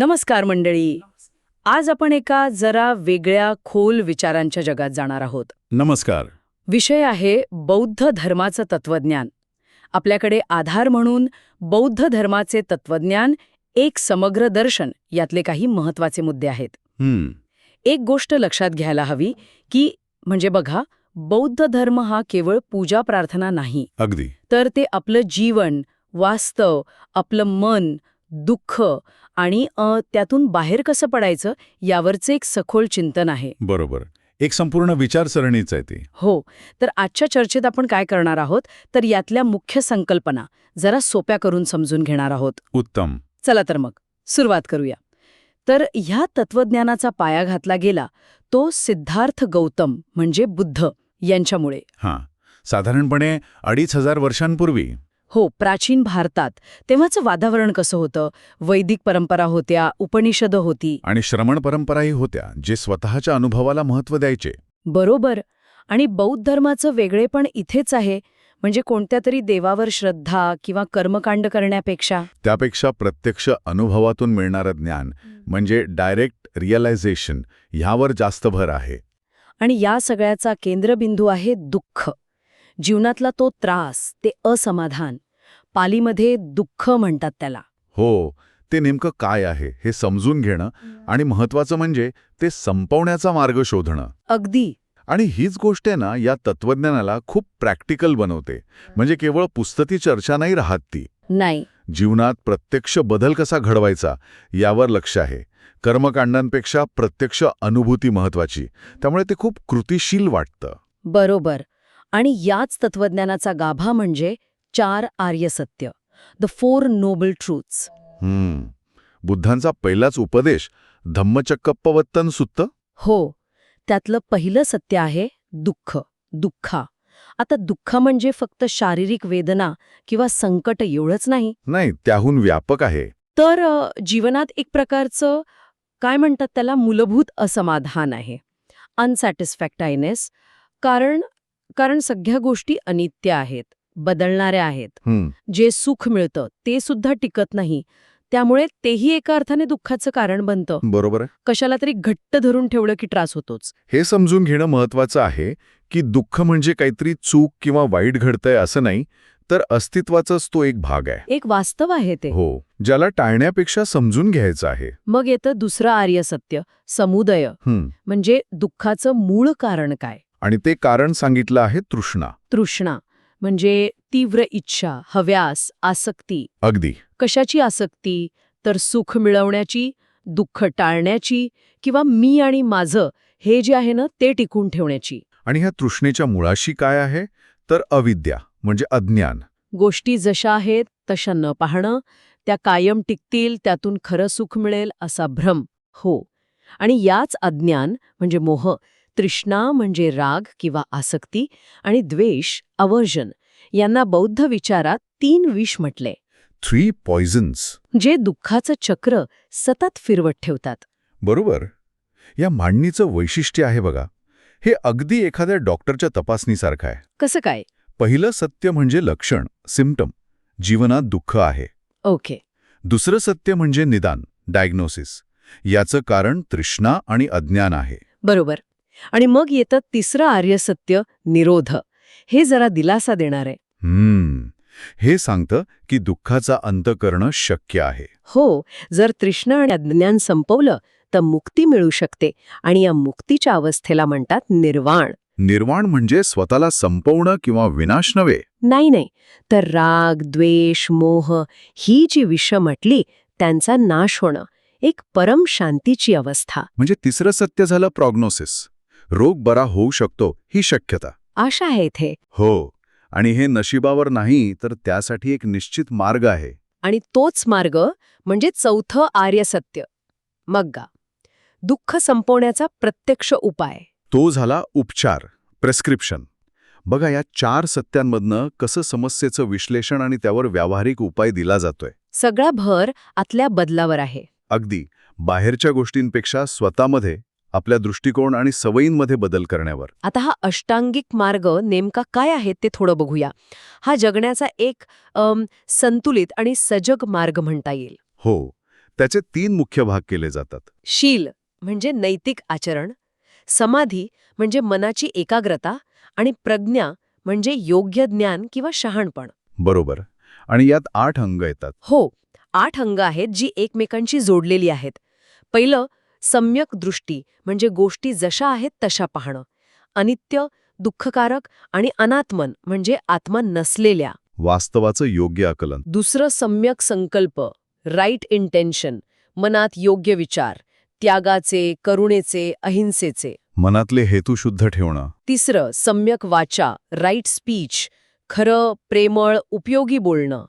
नमस्कार मंडळी. आज आपण एका जरा वेगळ्या खोल विचारांच्या जगात जाणार आहोत. नमस्कार. विषय आहे बौद्ध धर्माचं तत्वज्ञान आपल्याकडे आधार म्हणून बौद्ध धर्माचे तत्वज्ञान एक समग्र दर्शन यातले काही महत्त्वाचे मुद्दे आहेत. हम्म. एक गोष्ट लक्षात घ्यायला हवी की म्हणजे बघा बौद्ध धर्म हा केवळ पूजा प्रार्थना नाही. अगदी. तर ते आपलं जीवन वास्तव आपलं मन दुःख आणि त्यातून बाहेर कसं पडायचं यावरचं एक सखोल चिंतन आहे. बरोबर. एक संपूर्ण विचारसरणीच आहे ती. हो. तर आजच्या चर्चेत आपण काय करणार आहोत? तर यातल्या मुख्य संकल्पना जरा सोप्या करून समजून घेणार आहोत. उत्तम. चला तर मग सुरुवात करूया. तर ह्या तत्वज्ञानाचा पाया घातला गेला तो सिद्धार्थ गौतम म्हणजे बुद्ध यांच्यामुळे. हां. साधारणपणे अडीच हजार वर्षांपूर्वी हो प्राचीन भारतात. तेव्हाचं वातावरण कसं होतं? वैदिक परंपरा होत्या उपनिषद होती. आणि श्रमण परंपराही होत्या जे स्वतःच्या अनुभवाला महत्त्व द्यायचे. बरोबर. आणि बौद्ध धर्माचं वेगळेपण इथेच आहे. म्हणजे कोणत्या तरी देवावर श्रद्धा किंवा कर्मकांड करण्यापेक्षा. त्यापेक्षा प्रत्यक्ष अनुभवातून मिळणारं ज्ञान म्हणजे डायरेक्ट रिअलायझेशन ह्यावर जास्त भर आहे. आणि या सगळ्याचा केंद्रबिंदू आहे दुःख. जीवनातला तो त्रास ते असमाधान पालीमध्ये दुःख म्हणतात त्याला. हो ते नेमकं काय आहे हे समजून घेणं आणि महत्त्वाचं म्हणजे ते संपवण्याचा मार्ग शोधणं. अगदी. आणि हीच गोष्ट आहे ना या तत्वज्ञानाला खूप प्रॅक्टिकल बनवते. म्हणजे केवळ पुस्तकी चर्चा नाही राहत ती. नाही. जीवनात प्रत्यक्ष बदल कसा घडवायचा यावर लक्ष आहे. कर्मकांडांपेक्षा प्रत्यक्ष अनुभूती महत्वाची त्यामुळे ते खूप कृतिशील वाटतं. बरोबर. आणि याच तत्वज्ञानाचा गाभा म्हणजे चार आर्य सत्य द फोर नोबल ट्रूथ्स हम्म. बुद्धांचा पहिलाच उपदेश धम्मचक्कप्पवत्तन सुत्त? हो. त्यातलं पहिलं सत्य आहे दुःख दुःखा. आता दुःख म्हणजे फक्त शारीरिक वेदना किंवा संकट एवढंच नाही. नाही त्याहून व्यापक आहे. तर जीवनात एक प्रकारचं काय म्हणतात त्याला मूलभूत असमाधान आहे. अनसॅटिस्फॅक्टायनेस कारण कारण सगळ्या गोष्टी अनित्य आहेत बदलणाऱ्या आहेत. जे सुख मिळतं ते सुद्धा टिकत नाही. त्यामुळे तेही एका अर्थाने दुःखाचं कारण बनतं. बरोबर आहे. कशाला तरी घट्ट धरून ठेवलं की त्रास होतोच. हे समजून घेणं महत्वाचं आहे की दुःख म्हणजे काहीतरी चूक किंवा वाईट घडतंय असं नाही तर अस्तित्वाचाच तो एक भाग आहे. एक वास्तव आहे ते. हो ज्याला टाळण्यापेक्षा समजून घ्यायचं आहे. मग येतं दुसरं आर्य सत्य समुदय. म्हणजे दुःखाचं मूळ कारण काय? आणि ते कारण सांगितलं आहे तृष्णा. तृष्णा म्हणजे तीव्र इच्छा हव्यास आसक्ती. अगदी. कशाची आसक्ती? तर सुख मिळवण्याची दुःख टाळण्याची किंवा मी आणि माझं हे जे आहे ना ते टिकून ठेवण्याची. आणि ह्या तृष्णेच्या मुळाशी काय आहे? तर अविद्या म्हणजे अज्ञान. गोष्टी जशा आहेत तशा न पाहणं त्या कायम टिकतील त्यातून खरं सुख मिळेल असा भ्रम. हो. आणि याच अज्ञान म्हणजे मोह तृष्णा म्हणजे राग किंवा आसक्ती आणि द्वेष अवर्जन. यांना बौद्ध विचारात तीन विष म्हटले. थ्री पॉइझन्स जे दुःखाचं चक्र सतत फिरवत ठेवतात. बरोबर. या मांडणीचं वैशिष्ट्य आहे बघा. हे अगदी एखाद्या डॉक्टरच्या तपासणीसारखं आहे. कसं काय? पहिलं सत्य म्हणजे लक्षण सिम्पटम जीवनात दुःख आहे. ओके. दुसरं सत्य म्हणजे निदान डायग्नोसिस याचं कारण तृष्णा आणि अज्ञान आहे. बरोबर. आणि मग येतं तिसरं आर्य सत्य निरोध. हे जरा दिलासा देणार आहे. हम्म. हे सांगतं की दुःखाचा अंत करणं शक्य आहे. हो जर तृष्णा आणि अज्ञान संपवलं तर मुक्ती मिळू शकते आणि या मुक्तीच्या अवस्थेला म्हणतात निर्वाण. निर्वाण म्हणजे स्वतःला संपवणं किंवा विनाश नव्हे. नाही नाही. तर राग द्वेष मोह ही जी विष म्हटली त्यांचा नाश होणं एक परम शांतीची अवस्था. म्हणजे तिसरं सत्य झालं प्रॉग्नोसिस रोग बरा होऊ शकतो ही शक्यता. आशा आहे इथे. हो आणि हे नशिबावर नाही तर त्यासाठी एक निश्चित मार्ग आहे. आणि तोच मार्ग म्हणजे चौथं आर्य सत्य मग्गा दुःख संपवण्याचा प्रत्यक्ष उपाय. तो झाला उपचार प्रेस्क्रिप्शन बघा या चार सत्यांमधनं कसं समस्येचं विश्लेषण आणि त्यावर व्यावहारिक उपाय दिला जातोय. सगळा भर आतल्या बदलावर आहे. अगदी. बाहेरच्या गोष्टींपेक्षा स्वतःमध्ये आपल्या दृष्टिकोन आणि सवयींमध्ये बदल करण्यावर. आता हा अष्टांगिक मार्ग नेमका काय आहे ते थोडं बघूया. हा जगण्याचा एक अम, संतुलित आणि सजग मार्ग म्हणता येईल. हो त्याचे तीन मुख्य भाग केले जातात. शील म्हणजे नैतिक आचरण समाधी म्हणजे मनाची एकाग्रता आणि प्रज्ञा म्हणजे योग्य ज्ञान किंवा शहाणपण. बरोबर. आणि यात आठ अंग येतात. हो आठ अंग आहेत जी एकमेकांशी जोडलेली आहेत. पहिलं सम्यक दृष्टी म्हणजे गोष्टी जशा आहेत तशा पाहणं. अनित्य दुःखकारक आणि अनात्मन म्हणजे आत्मा नसलेल्या. वास्तवाचं योग्य आकलन. दुसरं सम्यक संकल्प राईट इंटेन्शन मनात योग्य विचार त्यागाचे करुणेचे अहिंसेचे. मनातले हेतू शुद्ध ठेवणं. तिसरं सम्यक वाचा राईट स्पीच खरं प्रेमळ उपयोगी बोलणं.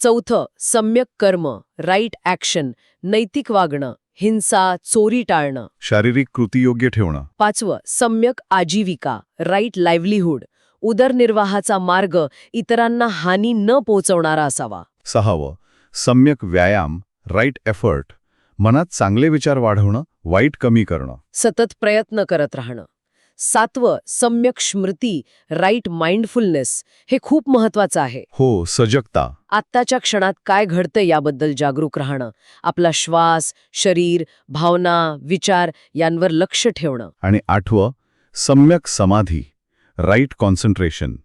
चौथं सम्यक कर्म राईट ॲक्शन नैतिक वागणं. हिंसा चोरी टाळणं. शारीरिक कृती योग्य ठेवणं. पाचवं सम्यक आजीविका राईट लाईव्हलीहूड उदरनिर्वाहाचा मार्ग इतरांना हानी न पोचवणारा असावा. सहावं सम्यक व्यायाम राईट एफर्ट मनात चांगले विचार वाढवणं वाईट कमी करणं. सतत प्रयत्न करत राहणं. सातवं सम्यक स्मृती राईट माइंडफुलनेस हे खूप महत्वाचं आहे. हो सजगता. आत्ताच्या क्षणात काय घडतं याबद्दल जागरूक राहणं आपला श्वास शरीर भावना विचार यांवर लक्ष ठेवणं. आणि आठवं सम्यक समाधी राईट कॉन्सन्ट्रेशन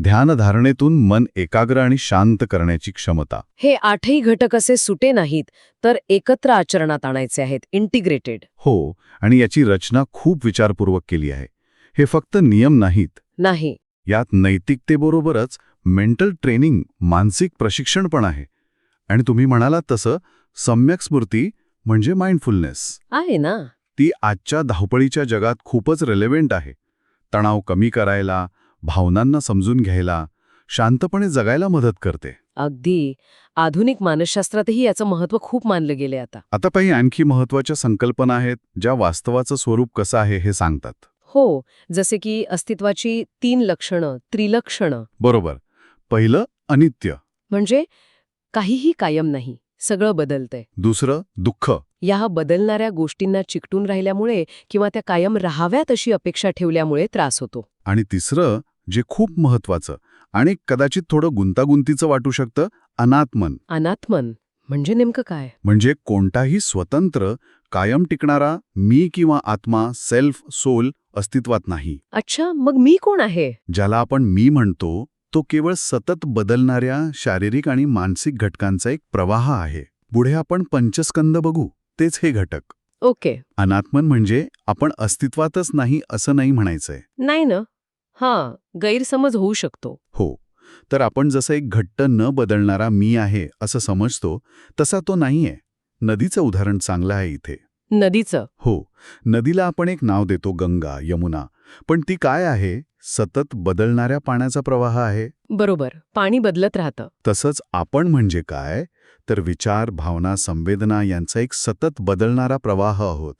ध्यानधारणेतून मन एकाग्र आणि शांत करण्याची क्षमता. हे आठही घटक असे सुटे नाहीत तर एकत्र आचरणात आणायचे आहेत इंटिग्रेटेड हो आणि याची रचना खूप विचारपूर्वक केली आहे. हे फक्त नियम नाहीत. नाही. यात नैतिकतेबरोबरच मेंटल ट्रेनिंग मानसिक प्रशिक्षण पण आहे. आणि तुम्ही म्हणालात तसं सम्यक स्मृती म्हणजे माइंडफुलनेस. आहे ना. ती आजच्या धावपळीच्या जगात खूपच रेलेव्हेंट आहे. तणाव कमी करायला भावनांना समजून घ्यायला शांतपणे जगायला मदत करते. अगदी. आधुनिक मानसशास्त्रातही याचं महत्त्व खूप मानलं गेले आता. आता काही आणखी महत्त्वाच्या संकल्पना आहेत ज्या वास्तवाचं स्वरूप कसं आहे हे सांगतात. हो जसे की अस्तित्वाची तीन लक्षणं त्रिलक्षणं. बरोबर. पहिलं अनित्य. म्हणजे काहीही कायम नाही सगळं बदलतंय. दुसरं दुःख. या बदलणाऱ्या गोष्टींना चिकटून राहिल्यामुळे किंवा त्या कायम राहाव्यात अशी अपेक्षा ठेवल्यामुळे त्रास होतो. आणि तिसरं जे खूप महत्वाचं आणि कदाचित थोडं गुंतागुंतीचं वाटू शकतं अनात्मन अनात्मन म्हणजे नेमकं काय? म्हणजे कोणताही स्वतंत्र कायम टिकणारा मी किंवा आत्मा सेल्फ सोल अस्तित्वात नाही. अच्छा मग मी कोण आहे? ज्याला आपण मी म्हणतो तो केवळ सतत बदलणाऱ्या शारीरिक आणि मानसिक घटकांचा एक प्रवाह आहे. पुढे आपण पंचस्कंद बघू तेच हे घटक. ओके. अनात्मन म्हणजे आपण अस्तित्वातच नाही असं नाही म्हणायचंय. नाही ना. हां गैरसमज होऊ शकतो. हो. तर आपण जसं एक घट्ट न बदलणारा मी आहे असं समजतो तसा तो नाहीये. नदीचं उदाहरण चांगलं आहे इथे. नदीचं. हो. नदीला आपण एक नाव देतो गंगा यमुना. पण ती काय आहे? सतत बदलणाऱ्या पाण्याचा प्रवाह आहे? बरोबर. पाणी बदलत राहतं. तसंच आपण म्हणजे काय? तर विचार भावना संवेदना यांचा एक सतत बदलणारा प्रवाह आहोत.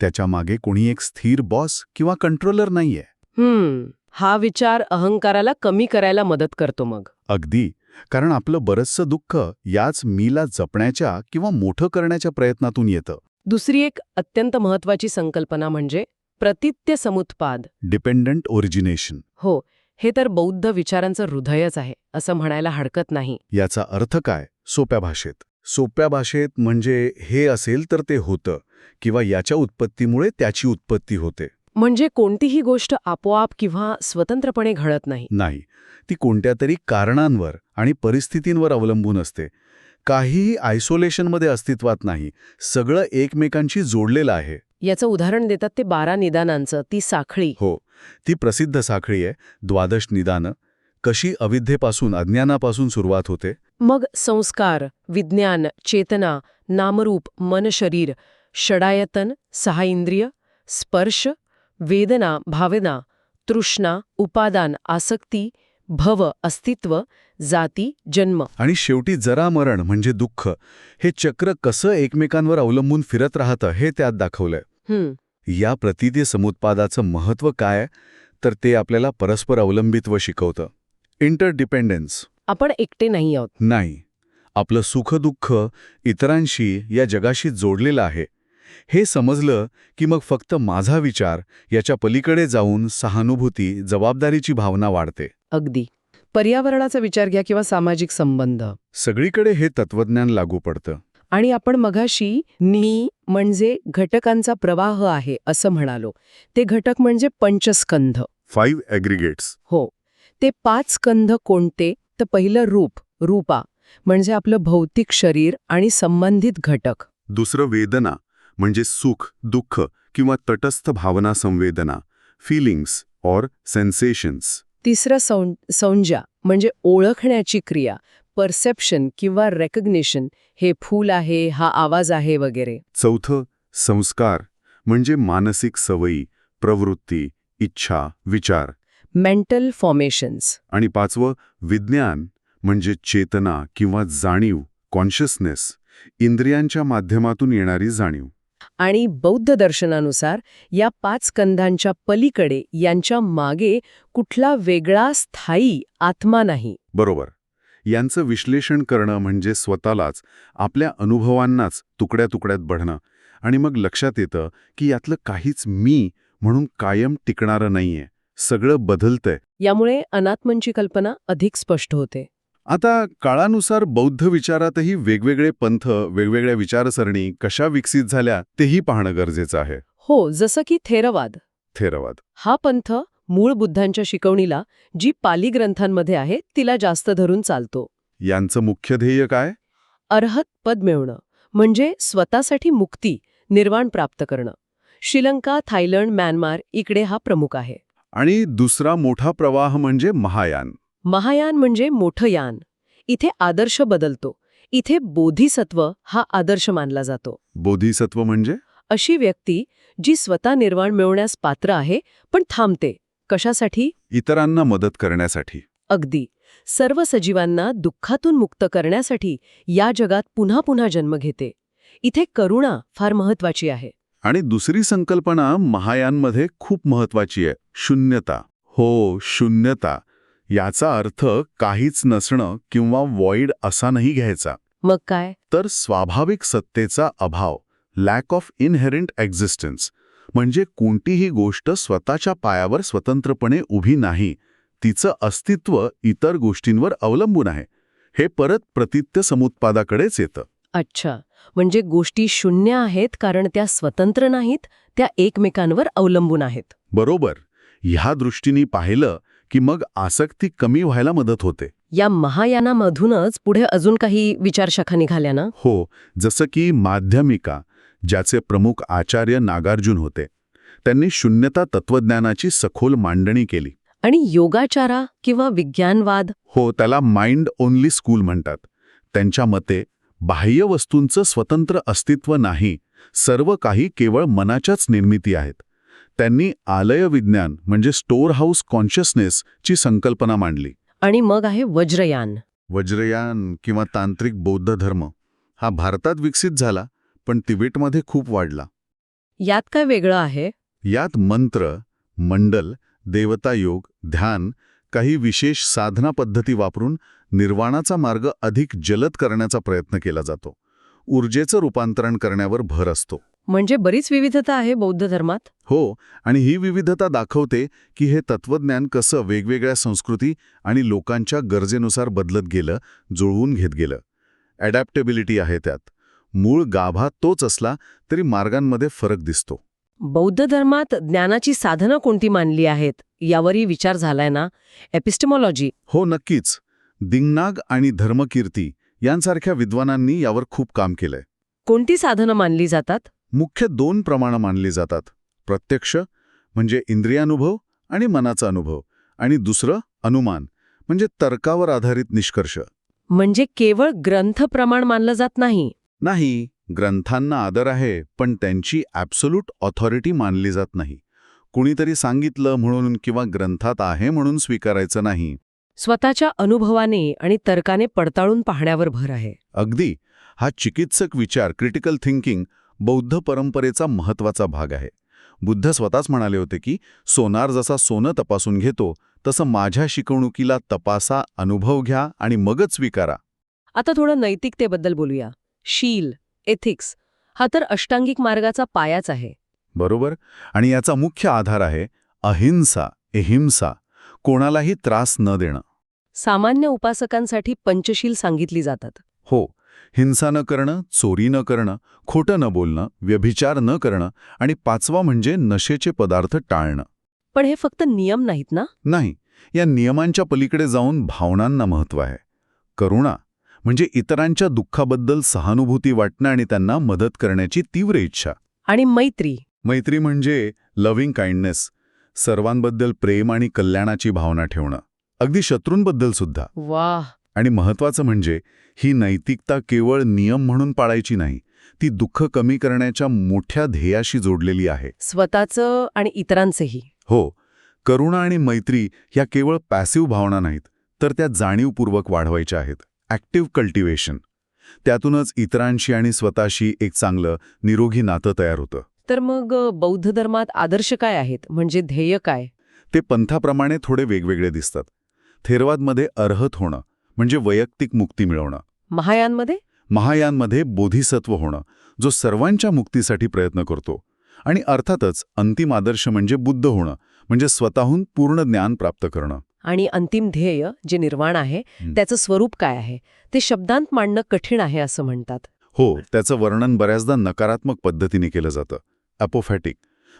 त्याच्यामागे कोणी एक स्थिर बॉस किंवा कंट्रोलर नाहीये. हम्म. हा विचार अहंकाराला कमी करायला मदत करतो मग. अगदी. कारण आपलं बरचसं दुःख याच मीला जपण्याच्या किंवा मोठं करण्याच्या प्रयत्नातून येतं. दुसरी एक अत्यंत महत्वाची संकल्पना म्हणजे प्रतित्य समुत्पाद. डिपेंडंट ओरिजिनेशन हो हे तर बौद्ध विचारांचं हृदयच आहे असं म्हणायला हरकत नाही. याचा अर्थ काय? सोप्या भाषेत. सोप्या भाषेत म्हणजे हे असेल तर ते होतं किंवा याच्या उत्पत्तीमुळे त्याची उत्पत्ती होते. म्हणजे कोणतीही गोष्ट आपोआप किंवा स्वतंत्रपणे घडत नाही. नाही. ती कोणत्या तरी कारणांवर आणि परिस्थितींवर अवलंबून असते. काहीही आयसोलेशनमध्ये अस्तित्वात नाही. सगळं एकमेकांशी जोडलेलं आहे. याचं उदाहरण देतात ते बारा निदानांचं. ती साखळी. हो. ती प्रसिद्ध साखळी आहे. द्वादश निदानं. कशी अविद्येपासून अज्ञानापासून सुरुवात होते? मग संस्कार विज्ञान चेतना नामरूप मन शरीर षडायतन सहा इंद्रिय स्पर्श वेदना भावना तृष्णा उपादान आसक्ती भव अस्तित्व जाती जन्म. आणि शेवटी जरा मरण म्हणजे दुःख. हे चक्र कसं एकमेकांवर अवलंबून फिरत राहतं हे त्यात दाखवलंय. या प्रतिदे समुत्पादाचं महत्त्व काय? तर ते आपल्याला परस्पर अवलंबित्व शिकवतं. इंटरडिपेंडन्स आपण एकटे नाही आहोत. नाही. आपलं सुखदुःख इतरांशी या जगाशी जोडलेलं आहे. हे समजलं की मग फक्त माझा विचार याच्या पलीकडे जाऊन सहानुभूती जबाबदारीची भावना वाढते. अगदी. पर्यावरणाचा विचार घ्या किंवा सामाजिक संबंध. सगळीकडे हे तत्वज्ञान लागू पडतं. आणि आपण मघाशी नी म्हणजे घटकांचा प्रवाह आहे असं म्हणालो. ते घटक म्हणजे पंचस्कंध. फाईव्ह ॲग्रिगेट्स हो. ते पाच स्कंध कोणते? तर पहिलं रूप रूपा म्हणजे आपलं भौतिक शरीर आणि संबंधित घटक. दुसरं वेदना म्हणजे सुख दुःख किंवा तटस्थ भावना संवेदना फिलिंग्स ऑर सेन्सेशन्स तिसरं सौ संज्ञा म्हणजे ओळखण्याची क्रिया परसेप्शन किंवा रेकग्निशन हे फूल आहे हा आवाज आहे वगैरे. चौथं संस्कार म्हणजे मानसिक सवयी प्रवृत्ती इच्छा विचार. मेंटल फॉर्मेशन्स आणि पाचवं विज्ञान म्हणजे चेतना किंवा जाणीव कॉन्शियसनेस इंद्रियांच्या माध्यमातून येणारी जाणीव. आणि बौद्ध दर्शनानुसार या पाच स्कंधांच्या पलीकडे यांच्या मागे कुठला वेगळा स्थायी आत्मा नाही. बरोबर. यांचं विश्लेषण करणं म्हणजे स्वतःलाच आपल्या अनुभवांनाच तुकड्या तुकड्यात बढणं. आणि मग लक्षात येतं की यातलं काहीच मी म्हणून कायम टिकणारं नाहीये. सगळं बदलतंय. यामुळे अनात्मनची कल्पना अधिक स्पष्ट होते. आता काळानुसार बौद्ध विचारातही वेगवेगळे पंथ वेगवेगळ्या विचारसरणी कशा विकसित झाल्या तेही पाहणं गरजेचं आहे. हो जसं की थेरवाद. थेरवाद. हा पंथ मूळ बुद्धांच्या शिकवणीला जी पाली ग्रंथांमध्ये आहे तिला जास्त धरून चालतो. यांचं मुख्य ध्येय काय? अर्हत पद मिळवणं म्हणजे स्वतःसाठी मुक्ती निर्वाण प्राप्त करणं. श्रीलंका थायलंड म्यानमार इकडे हा प्रमुख आहे. आणि दुसरा मोठा प्रवाह म्हणजे महायान. महायान म्हणजे मोठं यान. इथे आदर्श बदलतो. इथे बोधिसत्व हा आदर्श मानला जातो. बोधिसत्व म्हणजे? अशी व्यक्ती जी स्वतः निर्वाण मिळवण्यास पात्र आहे पण थांबते. कशासाठी? इतरांना मदत करण्यासाठी. अगदी. सर्व सजीवांना दुःखातून मुक्त करण्यासाठी या जगात पुन्हा पुन्हा जन्म घेते. इथे करुणा फार महत्वाची आहे. आणि दुसरी संकल्पना महायांमध्ये खूप महत्वाची आहे. शून्यता. हो शून्यता. याचा अर्थ काहीच नसणं किंवा वॉइड असा नाही घ्यायचा. मग काय? तर स्वाभाविक सत्तेचा अभाव लॅक ऑफ इनहेरिंट एक्झिस्टन्स म्हणजे कोणतीही गोष्ट स्वतःच्या पायावर स्वतंत्रपणे उभी नाही तिचं अस्तित्व इतर गोष्टींवर अवलंबून आहे. हे परत प्रतित्य समुत्पादाकडेच येतं. अच्छा. म्हणजे गोष्टी शून्य आहेत कारण त्या स्वतंत्र नाहीत त्या एकमेकांवर अवलंबून आहेत. बरोबर. ह्या दृष्टीने पाहिलं की मग आसक्ती कमी व्हायला मदत होते. या महायानामधूनच पुढे अजून काही विचारशाखा निघाल्या ना? हो जसं की माध्यमिका ज्याचे प्रमुख आचार्य नागार्जुन होते. त्यांनी शून्यता तत्वज्ञानाची सखोल मांडणी केली. आणि योगाचारा किंवा विज्ञानवाद? हो त्याला माइंड ओनली स्कूल म्हणतात. त्यांच्या मते बाह्य वस्तूंचं स्वतंत्र अस्तित्व नाही सर्व काही केवळ मनाच्याच निर्मिती आहेत. त्यांनी आलय विज्ञान म्हणजे स्टोअर हाऊस कॉन्शियसनेस ची संकल्पना मांडली. आणि मग आहे वज्रयान. वज्रयान किंवा तांत्रिक बौद्ध धर्म हा भारतात विकसित झाला पण तिबेटमध्ये खूप वाढला. यात काय वेगळं आहे? यात मंत्र मंडल देवतायोग ध्यान काही विशेष साधना पद्धती वापरून निर्वाणाचा मार्ग अधिक जलद करण्याचा प्रयत्न केला जातो. ऊर्जेचं रूपांतरण करण्यावर भर असतो. म्हणजे बरीच विविधता आहे बौद्ध धर्मात? हो आणि ही विविधता दाखवते की हे तत्वज्ञान कसं वेगवेगळ्या संस्कृती आणि लोकांच्या गरजेनुसार बदलत गेलं जुळवून घेत गेलं. ॲडॅप्टेबिलिटी आहे त्यात. मूळ गाभा तोच असला तरी मार्गांमध्ये फरक दिसतो. बौद्ध धर्मात ज्ञानाची साधनं कोणती मानली आहेत? यावरही विचार झालाय ना? एपिस्टेमॉलॉजी हो नक्कीच. दिंगनाग आणि धर्मकीर्ती यांसारख्या विद्वानांनी यावर खूप काम केलंय. कोणती साधनं मानली जातात? मुख्य दोन प्रमाणं मानली जातात. प्रत्यक्ष म्हणजे इंद्रियानुभव आणि मनाचा अनुभव. आणि दुसरं अनुमान म्हणजे तर्कावर आधारित निष्कर्ष. म्हणजे केवळ ग्रंथ प्रमाण मानलं जात नाही. नाही ग्रंथांना आदर आहे पण त्यांची ॲब्सोल्यूट ऑथॉरिटी मानली जात नाही. कुणीतरी सांगितलं म्हणून किंवा ग्रंथात आहे म्हणून स्वीकारायचं नाही. स्वतःच्या अनुभवाने आणि तर्काने पडताळून पाहण्यावर भर आहे. अगदी. हा चिकित्सक विचार क्रिटिकल थिंकिंग बौद्ध परंपरेचा महत्त्वाचा भाग आहे. बुद्ध स्वतःच म्हणाले होते की सोनार जसा सोनं तपासून घेतो तसं माझ्या शिकवणुकीला तपासा अनुभव घ्या आणि मगच स्वीकारा. आता थोडं नैतिकतेबद्दल बोलूया. शील एथिक्स हा तर अष्टांगिक मार्गाचा पायाच आहे. बरोबर. आणि याचा मुख्य आधार आहे अहिंसा एहिंसा कोणालाही त्रास न देणं. सामान्य उपासकांसाठी पंचशील सांगितली जातात. हो. हिंसा न करणं चोरी न करणं खोटं न बोलणं व्यभिचार न करणं आणि पाचवा म्हणजे नशेचे पदार्थ टाळणं. पण हे फक्त नियम नाहीत ना? नाही या नियमांच्या पलीकडे जाऊन भावनांना महत्त्व आहे. करुणा म्हणजे इतरांच्या दुःखाबद्दल सहानुभूती वाटणं आणि त्यांना मदत करण्याची तीव्र इच्छा. आणि मैत्री. मैत्री म्हणजे लव्हिंग काइंडनेस सर्वांबद्दल प्रेम आणि कल्याणाची भावना ठेवणं. अगदी शत्रूंबद्दल सुद्धा. वाह! आणि महत्वाचं म्हणजे ही नैतिकता केवळ नियम म्हणून पाळायची नाही ती दुःख कमी करण्याच्या मोठ्या ध्येयाशी जोडलेली आहे. स्वतःचं आणि इतरांचंही. हो करुणा आणि मैत्री ह्या केवळ पॅसिव्ह भावना नाहीत तर त्या जाणीवपूर्वक वाढवायच्या आहेत. ॲक्टिव्ह कल्टिवेशन त्यातूनच इतरांशी आणि स्वतःशी एक चांगलं निरोगी नातं तयार होतं. तर मग बौद्ध धर्मात आदर्श काय आहेत? म्हणजे ध्येय काय? ते पंथाप्रमाणे थोडे वेगवेगळे दिसतात. थेरवादमध्ये अर्हत होणं म्हणजे वैयक्तिक मुक्ती मिळवणं. महायानमध्ये? महायानमध्ये बोधिसत्व होणं जो सर्वांच्या मुक्तीसाठी प्रयत्न करतो. आणि अर्थातच अंतिम आदर्श म्हणजे बुद्ध होणं म्हणजे स्वतःहून पूर्ण ज्ञान प्राप्त करणं. आणि अंतिम ध्येय जे निर्वाण आहे. त्याचं स्वरूप काय आहे? ते शब्दांत मांडणं कठीण आहे असं म्हणतात. हो त्याचं वर्णन बऱ्याचदा नकारात्मक पद्धतीने केलं जातं. अपोफॅटिक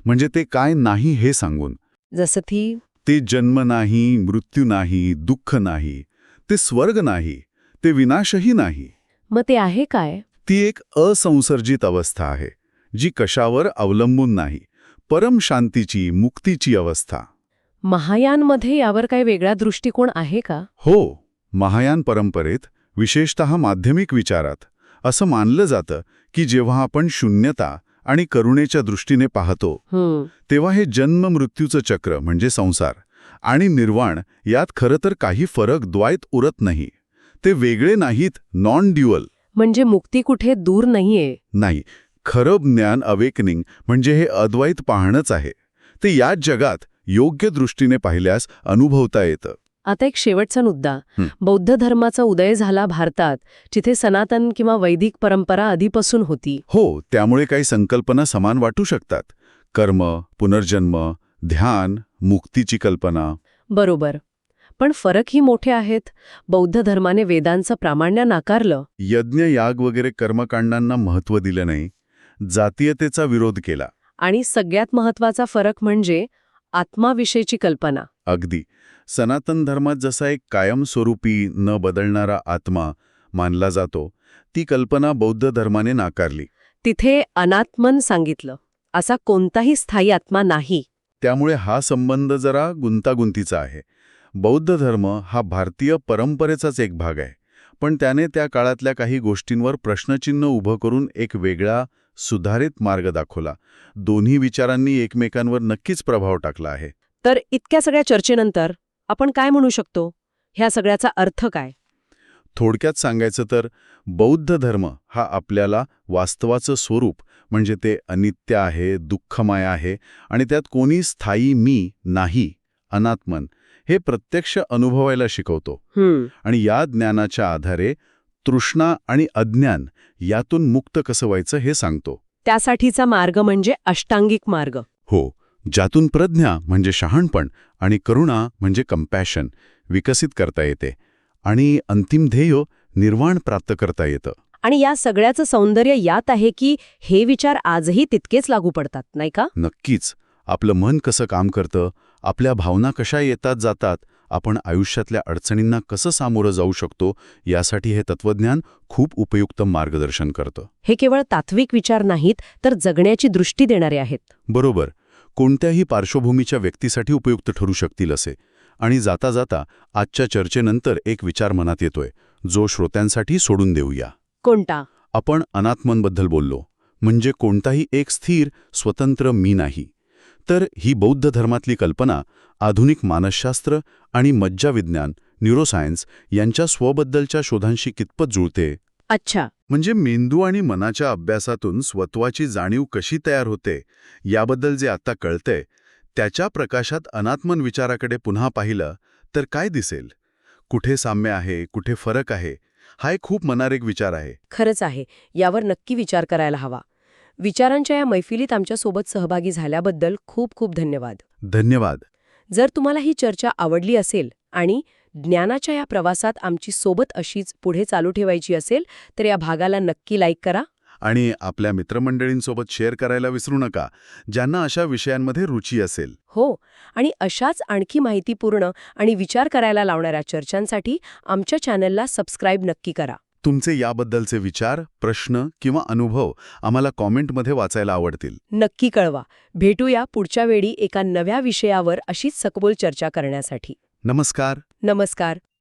म्हणजे ते काय नाही हे सांगून. जसं ती ते जन्म नाही मृत्यू नाही दुःख नाही. ते स्वर्ग नाही ते विनाशही नाही. मग ते आहे काय? ती एक असंसर्जित अवस्था आहे जी कशावर अवलंबून नाही परम शांतीची मुक्तीची अवस्था. महायानमध्ये यावर काही वेगळा दृष्टिकोन आहे का? हो महायान परंपरेत विशेषत माध्यमिक विचारात असं मानलं जातं की जेव्हा आपण शून्यता आणि करुणेच्या दृष्टीने पाहतो तेव्हा हे जन्म मृत्यूचं चक्र म्हणजे संसार आणि निर्वाण यात खरं तर काही फरक द्वायत उरत नाही. ते वेगळे नाहीत नॉन ड्युअल म्हणजे मुक्ती कुठे दूर नाहीये. नाही खरं ज्ञान अवेकनिंग म्हणजे हे अद्वैत पाहणंच आहे. ते याच जगात योग्य दृष्टीने पाहिल्यास अनुभवता येतं. आता एक शेवटचा मुद्दा. बौद्ध धर्माचा उदय झाला भारतात जिथे सनातन किंवा वैदिक परंपरा आधीपासून होती. हो त्यामुळे काही संकल्पना समान वाटू शकतात. कर्म पुनर्जन्म ध्यान मुक्तीची कल्पना. बरोबर. पण फरकही मोठे आहेत. बौद्ध धर्माने वेदांचं प्रामाण्य नाकारलं. यज्ञ याग वगैरे कर्मकांडांना महत्त्व दिलं नाही. जातीयतेचा विरोध केला. आणि सगळ्यात महत्त्वाचा फरक म्हणजे आत्माविषयीची कल्पना. अगदी. सनातन धर्मात जसा एक कायमस्वरूपी न बदलणारा आत्मा मानला जातो ती कल्पना बौद्ध धर्माने नाकारली. तिथे अनात्मन सांगितलं. असा कोणताही स्थायी आत्मा नाही. त्यामुळे हा संबंध जरा गुंतागुंतीचा आहे. बौद्ध धर्म हा भारतीय परंपरेचाच एक भाग आहे. पण त्याने त्या काळातल्या काही गोष्टींवर प्रश्नचिन्ह उभं करून एक वेगळा सुधारित मार्ग दाखवला. दोन्ही विचारांनी एकमेकांवर नक्कीच प्रभाव टाकला आहे. तर इतक्या सगळ्या चर्चेनंतर आपण काय म्हणू शकतो? ह्या सगळ्याचा अर्थ काय? थोडक्यात सांगायचं तर बौद्ध धर्म हा आपल्याला वास्तवाचं स्वरूप म्हणजे ते अनित्य आहे दुःखमय आहे आणि त्यात कोणी स्थायी मी नाही अनात्मन हे प्रत्यक्ष अनुभवायला शिकवतो. आणि या ज्ञानाच्या आधारे तृष्णा आणि अज्ञान यातून मुक्त कसं व्हायचं हे सांगतो. त्यासाठीचा मार्ग म्हणजे अष्टांगिक मार्ग. हो ज्यातून प्रज्ञा म्हणजे शहाणपण आणि करुणा म्हणजे कंपॅशन विकसित करता येते आणि अंतिम ध्येय निर्वाण प्राप्त करता येतं. आणि या सगळ्याचं सौंदर्य यात आहे की हे विचार आजही तितकेच लागू पडतात नाही का? नक्कीच. आपलं मन कसं काम करतं आपल्या भावना कशा येतात जातात आपण आयुष्यातल्या अडचणींना कसं सामोरं जाऊ शकतो यासाठी हे तत्वज्ञान खूप उपयुक्त मार्गदर्शन करतं. हे केवळ तात्विक विचार नाहीत तर जगण्याची दृष्टी देणारे आहेत. बरोबर. कोणत्याही पार्श्वभूमीच्या व्यक्तीसाठी उपयुक्त ठरू शकतील असे. आणि जाता जाता आजच्या चर्चेनंतर एक विचार मनात येतोय जो श्रोत्यांसाठी सोडून देऊया. कोणता? आपण अनात्मनबद्दल बोललो. म्हणजे कोणताही एक स्थिर स्वतंत्र मी नाही. तर ही बौद्ध धर्मातली कल्पना आधुनिक मानसशास्त्र आणि मज्जाविज्ञान न्यूरोसायन्स यांच्या स्वबद्दलच्या शोधांशी कितपत जुळते? अच्छा. म्हणजे मेंदू आणि मनाच्या अभ्यासातून स्वत्वाची जाणीव कशी तयार होते याबद्दल जे आता कळतंय त्याच्या प्रकाशात अनात्मन विचाराकडे पुन्हा पाहिलं तर काय दिसेल? कुठे साम्य आहे कुठे फरक आहे हा एक खूप मनारेक विचार आहे. खरंच आहे. यावर नक्की विचार करायला हवा. विचारांच्या या मैफिलीत आमच्यासोबत सहभागी झाल्याबद्दल खूप खूप धन्यवाद. धन्यवाद. जर तुम्हाला ही चर्चा आवडली असेल आणि ज्ञानाच्या या प्रवासात आमची सोबत अशीच पुढे चालू ठेवायची असेल तर या भागाला नक्की लाईक करा. आणि आपल्या मित्रमंडळींसोबत शेअर करायला विसरू नका ज्यांना अशा विषयांमध्ये रुची असेल. हो आणि अशाच आणखी माहितीपूर्ण आणि विचार करायला लावणाऱ्या चर्चांसाठी आमच्या चॅनलला सबस्क्राईब नक्की करा. तुमचे याबद्दलचे विचार प्रश्न किंवा अनुभव आम्हाला कॉमेंटमध्ये वाचायला आवडतील. नक्की कळवा. भेटूया पुढच्या वेळी एका नव्या विषयावर अशीच सखोल चर्चा करण्यासाठी. नमस्कार. नमस्कार.